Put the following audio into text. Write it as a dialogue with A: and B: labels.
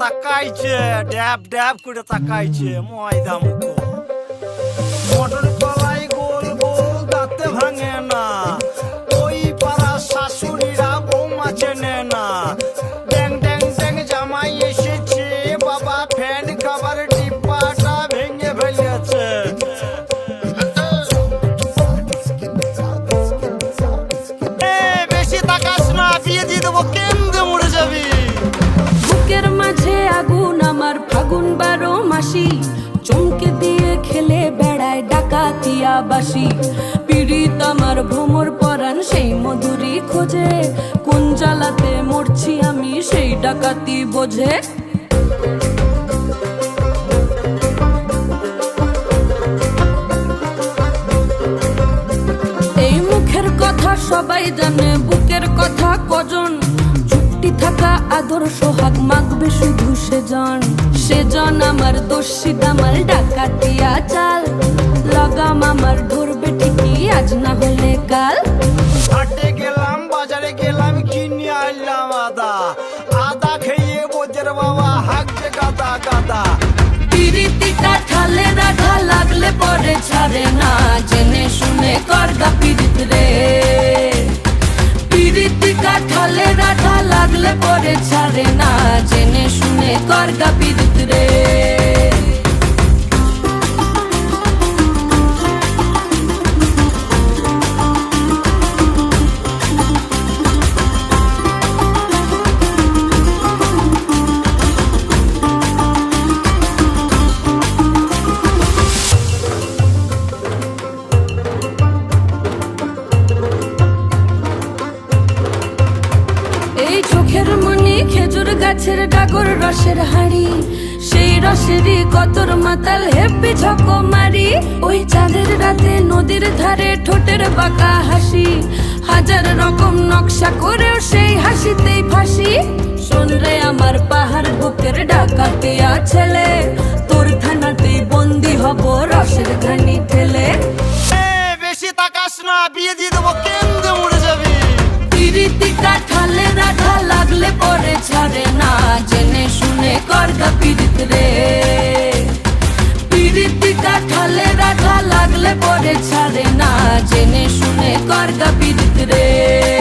A: ताकायचे dab dab कुठे ताकायचे मोयदा मुको বাসি পীড়িত আমার ভ্রমর পরাণ, সেই মধুরি খোঁজে। কোন জ্বালাতে মরছি আমি, সেই ডাকাতি বোঝে। এই মুখের কথা সবাই জানে, বুকের কথা কজন। চুক্তি থাকা আদর সোহাগ, মাগবে শুধু সেজন। সেজন আমার দোষী, দামাল ডাকাতিয়া চাল লাগাম আমার ধরবে ঠিকই আজ না হলে কাল।
B: হাটে গেলাম বাজারে গেলাম কিনে আনলাম আদা। আদা খেয়ে বোঝের বাবা হাঁকছে গাদা গাদা।
A: পিরিতি কাঠালে রাখা লাগলে পরে ছাড়ে না জেনে শুনে করগা পিরিত রে। পিরিতি কাঠালে রাখা লাগলে পরে ছাড়ে না জেনে শুনে করগা পিরিত রে। গাছের ডাগর রসের হাড়ি। সেই রসেরই কতর মাতাল হেপি ঝকো মারি ওই চাঁদের রাতে নদীর ধারে ঠোঁটের বাঁকা হাসি। হাজার রকম নকশা করেও সেই হাসিতেই ফাঁসি। শোন রে আমার পাহাড় বুকের ডাকাতিয়া ছেলে। তোর থানাতেই বন্দি হব রসের ঘানি ঠেলে।
B: বেশি তাকাস না বিয়ে দিয়ে দেবো কেন্দ্রে মরে যাবি।
A: পিরিতি কাঠালে রাখা লাগলে পরে লাগলে পরে ছাড়ে না। জেনে শুনে কর গা রে।